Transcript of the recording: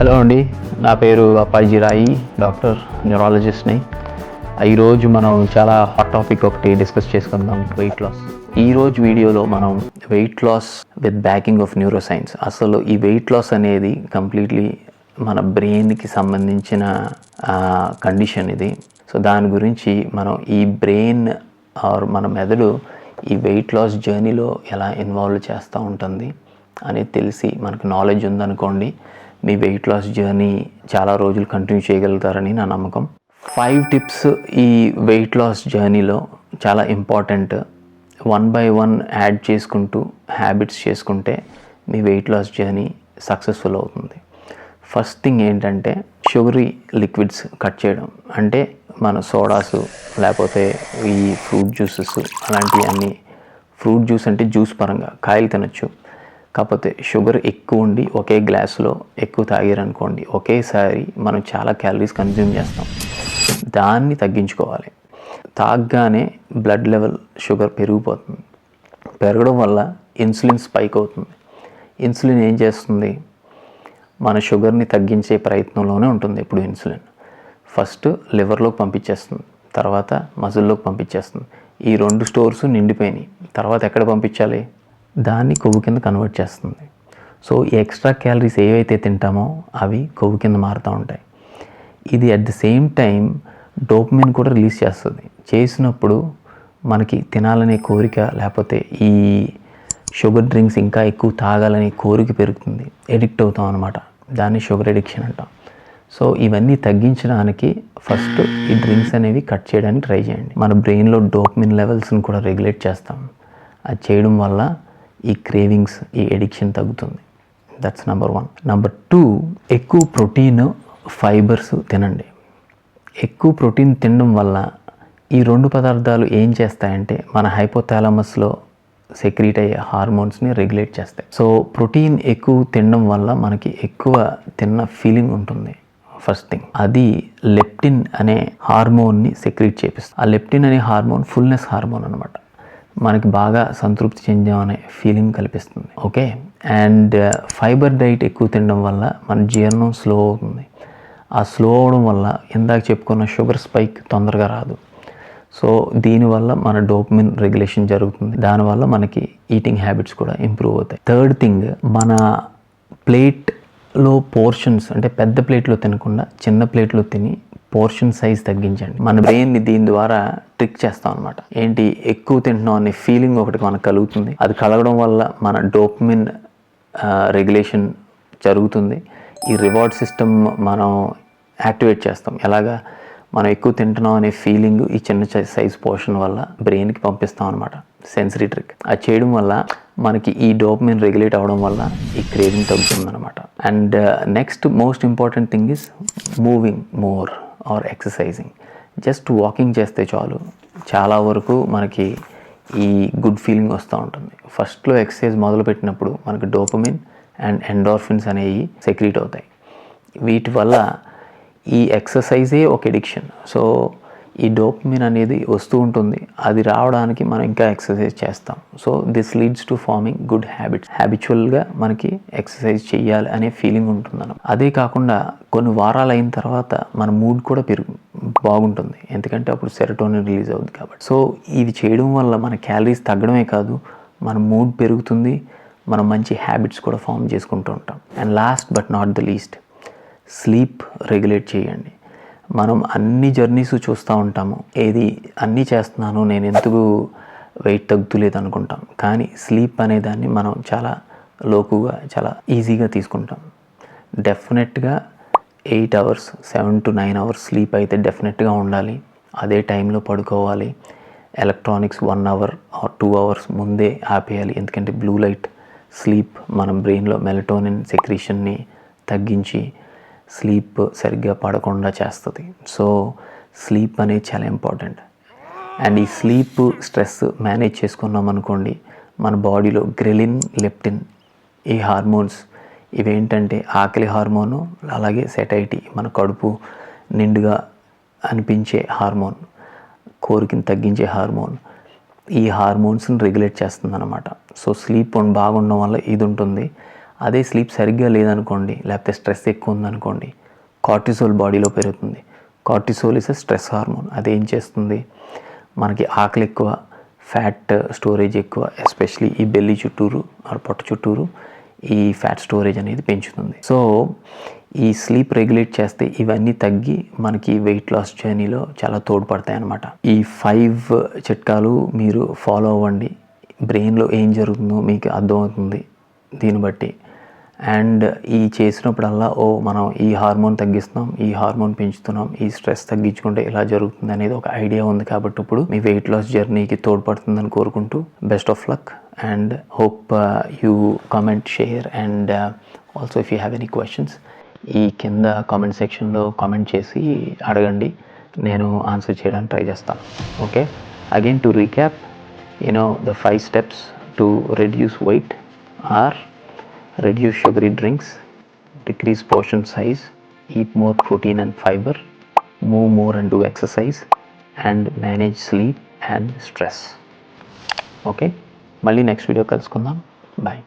Hello అండి నా పేరు అప్పాజీ రాయి డాక్టర్ న్యూరాలజిస్ట్ని ఈరోజు మనం చాలా హాట్ టాపిక్ ఒకటి డిస్కస్ చేసుకుందాం వెయిట్ లాస్. ఈరోజు వీడియోలో మనం weight loss with backing of neuroscience అసలు ఈ వెయిట్ లాస్ అనేది కంప్లీట్లీ మన బ్రెయిన్కి సంబంధించిన కండిషన్ ఇది. సో దాని గురించి మనం ఈ బ్రెయిన్ ఆర్ మన మెదడు ఈ వెయిట్ లాస్ జర్నీలో ఎలా ఇన్వాల్వ్ చేస్తూ ఉంటుంది అనేది తెలిసి మనకు నాలెడ్జ్ ఉందనుకోండి మీ వెయిట్ లాస్ జర్నీ చాలా రోజులు కంటిన్యూ చేయగలుగుతారని నా నమ్మకం. ఫైవ్ టిప్స్ ఈ వెయిట్ లాస్ జర్నీలో చాలా important one by one add చేసుకుంటూ హ్యాబిట్స్ చేసుకుంటే మీ వెయిట్ లాస్ జర్నీ సక్సెస్ఫుల్ అవుతుంది. ఫస్ట్ థింగ్ ఏంటంటే షుగరీ లిక్విడ్స్ కట్ చేయడం. అంటే మన సోడాస్ లేకపోతే ఈ ఫ్రూట్ జ్యూసెస్ అలాంటివి అన్నీ ఫ్రూట్ జ్యూస్ అంటే జ్యూస్ పరంగా కాయలు తినచ్చు. కాకపోతే షుగర్ ఎక్కువ ఉండి ఒకే గ్లాసులో ఎక్కువ తాగారనుకోండి ఒకేసారి మనం చాలా క్యాలరీస్ కన్జ్యూమ్ చేస్తాం. దాన్ని తగ్గించుకోవాలి. తాగగానే బ్లడ్ లెవెల్ షుగర్ పెరిగిపోతుంది. పెరగడం వల్ల ఇన్సులిన్ స్పైక్ అవుతుంది. ఇన్సులిన్ ఏం చేస్తుంది? మన షుగర్ని తగ్గించే ప్రయత్నంలోనే ఉంటుంది ఎప్పుడు ఇన్సులిన్. ఫస్ట్ లివర్లోకి పంపించేస్తుంది తర్వాత మజిల్లోకి పంపించేస్తుంది. ఈ రెండు స్టోర్స్ నిండిపోయినాయి. తర్వాత ఎక్కడ పంపించాలి? దాన్ని కొవ్వు కింద కన్వర్ట్ చేస్తుంది. సో ఈ ఎక్స్ట్రా క్యాలరీస్ ఏవైతే తింటామో అవి కొవ్వు కింద మారుతూ ఉంటాయి. ఇది at the same time dopamine కూడా రిలీజ్ చేస్తుంది. చేసినప్పుడు మనకి తినాలనే కోరిక లేకపోతే ఈ షుగర్ డ్రింక్స్ ఇంకా ఎక్కువ తాగాలనే కోరిక పెరుగుతుంది. ఎడిక్ట్ అవుతాం అనమాట దాన్ని షుగర్ ఎడిక్షన్ అంటాం. సో ఇవన్నీ తగ్గించడానికి ఫస్ట్ ఈ డ్రింక్స్ అనేవి కట్ చేయడానికి ట్రై చేయండి. మన బ్రెయిన్లో డోపమిన్ లెవెల్స్ని కూడా రెగ్యులేట్ చేస్తాం. అది చేయడం వల్ల ఈ క్రేవింగ్స్ ఈ ఎడిక్షన్ తగ్గుతుంది. That's number one number two ఎక్కువ ప్రోటీన్ ఫైబర్స్ తినండి. ఎక్కువ ప్రోటీన్ తినడం వల్ల ఈ రెండు పదార్థాలు ఏం చేస్తాయంటే మన హైపోథాలమస్లో సెక్రీట్ అయ్యే హార్మోన్స్ని రెగ్యులేట్ చేస్తాయి. సో ప్రోటీన్ ఎక్కువ తినడం వల్ల మనకి ఎక్కువ తిన్న ఫీలింగ్ ఉంటుంది. ఫస్ట్ థింగ్ అది లెప్టిన్ అనే హార్మోన్ని సెక్రీట్ చేపిస్తుంది. ఆ లెప్టిన్ అనే హార్మోన్ ఫుల్నెస్ హార్మోన్ అనమాట మనకి బాగా సంతృప్తి చెందామనే ఫీలింగ్ కల్పిస్తుంది. ఓకే అండ్ ఫైబర్ డైట్ ఎక్కువ తినడం వల్ల మన జీర్ణం స్లో అవుతుంది. ఆ స్లో అవడం వల్ల ఇందాక చెప్పుకున్న షుగర్ స్పైక్ తొందరగా రాదు. సో దీనివల్ల మన డోపమిన్ రెగ్యులేషన్ జరుగుతుంది. దానివల్ల మనకి ఈటింగ్ హ్యాబిట్స్ కూడా ఇంప్రూవ్ అవుతాయి. థర్డ్ థింగ్ మన ప్లేట్లో పోర్షన్స్ అంటే పెద్ద ప్లేట్లో తినకుండా చిన్న ప్లేట్లో తిని పోర్షన్ సైజ్ తగ్గించండి. మన బ్రెయిన్ని దీని ద్వారా ట్రిక్ చేస్తాం అనమాట ఏంటి? ఎక్కువ తింటున్నాం అనే ఫీలింగ్ ఒకటి మనకు కలుగుతుంది. అది కలగడం వల్ల మన డోపమిన్ రెగ్యులేషన్ జరుగుతుంది. ఈ రివార్డ్ సిస్టమ్ మనం యాక్టివేట్ చేస్తాం. ఎలాగా? మనం ఎక్కువ తింటున్నాం అనే ఫీలింగ్ ఈ చిన్న సైజ్ పోర్షన్ వల్ల బ్రెయిన్కి పంపిస్తాం అనమాట సెన్సరీ ట్రిక్. అది చేయడం వల్ల మనకి ఈ డోపమిన్ రెగ్యులేట్ అవ్వడం వల్ల ఈ క్రేవింగ్ తగ్గుతుంది అనమాట and next most important thing is moving more. Or exercising. Just walking చేస్తే చాలు. చాలా వరకు మనకి ఈ గుడ్ ఫీలింగ్ వస్తూ ఉంటుంది. ఫస్ట్లో ఎక్సర్సైజ్ మొదలుపెట్టినప్పుడు మనకు డోపమిన్ అండ్ ఎండార్ఫిన్స్ అనేవి సెక్రీట్ అవుతాయి. వీటి వల్ల ఈ ఎక్సర్సైజే ఒక ఎడిక్షన్. సో ఈ డోపమిన్ అనేది వస్తూ ఉంటుంది. అది రావడానికి మనం ఇంకా ఎక్సర్సైజ్ చేస్తాం. So this leads to forming good habits హ్యాబిచువల్గా మనకి ఎక్సర్సైజ్ చేయాలి అనే ఫీలింగ్ ఉంటుంది అదే కాకుండా కొన్ని వారాలు అయిన తర్వాత మన మూడ్ కూడా పెరుగు బాగుంటుంది. ఎందుకంటే అప్పుడు సెరటోనిన్ రిలీజ్ అవుతుంది కాబట్టి. సో ఇది చేయడం వల్ల మన క్యాలరీస్ తగ్గడమే కాదు మన మూడ్ పెరుగుతుంది మనం మంచి హ్యాబిట్స్ కూడా ఫామ్ చేసుకుంటూ ఉంటాం. And last but not the least sleep regulate చేయండి. మనం అన్ని జర్నీస్ చూస్తూ ఉంటాము. ఏది అన్నీ చేస్తున్నాను నేను ఎందుకు వెయిట్ తగ్గుతులేదు అనుకుంటాం. కానీ స్లీప్ అనే దాన్ని మనం చాలా లోకుగా చాలా ఈజీగా తీసుకుంటాం. డెఫినెట్గా eight hours seven to nine hours sleep అయితే డెఫినెట్గా ఉండాలి. అదే టైంలో పడుకోవాలి. Electronics one hour or two hours ముందే ఆపేయాలి. ఎందుకంటే బ్లూ లైట్ స్లీప్ మన బ్రెయిన్లో మెలటోనిన్ సెక్రీషన్ని తగ్గించి స్లీప్ సరిగ్గా పడకుండా చేస్తుంది. సో స్లీప్ అనేది చాలా ఇంపార్టెంట్. అండ్ ఈ స్లీప్ స్ట్రెస్ మేనేజ్ చేసుకున్నాం అనుకోండి మన బాడీలో గ్రెలిన్ లెప్టిన్ ఈ హార్మోన్స్ ఇవేంటంటే ఆకలి హార్మోను అలాగే సెటైటీ మన కడుపు నిండుగా అనిపించే హార్మోన్ కోరికను తగ్గించే హార్మోన్ ఈ హార్మోన్స్ని రెగ్యులేట్ చేస్తుందనమాట సో స్లీప్ బాగుండడం వల్ల ఇది ఉంటుంది. అదే స్లీప్ సరిగ్గా లేదనుకోండి లేకపోతే స్ట్రెస్ ఎక్కువ ఉందనుకోండి కార్టిసోల్ బాడీలో పెరుగుతుంది. కార్టిసోల్ ఇస్ స్ట్రెస్ హార్మోన్ అదేం చేస్తుంది? మనకి ఆకలి ఎక్కువ ఫ్యాట్ స్టోరేజ్ ఎక్కువ ఎస్పెషలీ ఈ బెల్లి చుట్టూరు ఆర్ పొట్ట చుట్టూరు ఈ ఫ్యాట్ స్టోరేజ్ అనేది పెంచుతుంది. సో ఈ స్లీప్ రెగ్యులేట్ చేస్తే ఇవన్నీ తగ్గి మనకి వెయిట్ లాస్ జర్నీలో చాలా తోడ్పడతాయి అన్నమాట ఈ ఫైవ్ చిట్కాలు మీరు ఫాలో అవ్వండి. బ్రెయిన్లో ఏం జరుగుతుందో మీకు అర్థమవుతుంది. దీన్ని బట్టి అండ్ ఈ చేసినప్పుడల్లా ఓ మనం ఈ హార్మోన్ తగ్గిస్తున్నాం ఈ హార్మోన్ పెంచుతున్నాం ఈ స్ట్రెస్ తగ్గించుకుంటే ఇలా జరుగుతుంది అనేది ఒక ఐడియా ఉంది కాబట్టి ఇప్పుడు మీ వెయిట్ లాస్ జర్నీకి తోడ్పడుతుందని కోరుకుంటూ best of luck and hope you comment share and also if you have any questions ఈ కింద కామెంట్ సెక్షన్లో కామెంట్ చేసి అడగండి. నేను ఆన్సర్ చేయడానికి ట్రై చేస్తాను. Okay again to recap you know the five steps to reduce weight or reduce sugary drinks decrease portion size eat more protein and fiber move more and do exercise and manage sleep and stress okay మళ్ళీ next video కలుసుకుందాం bye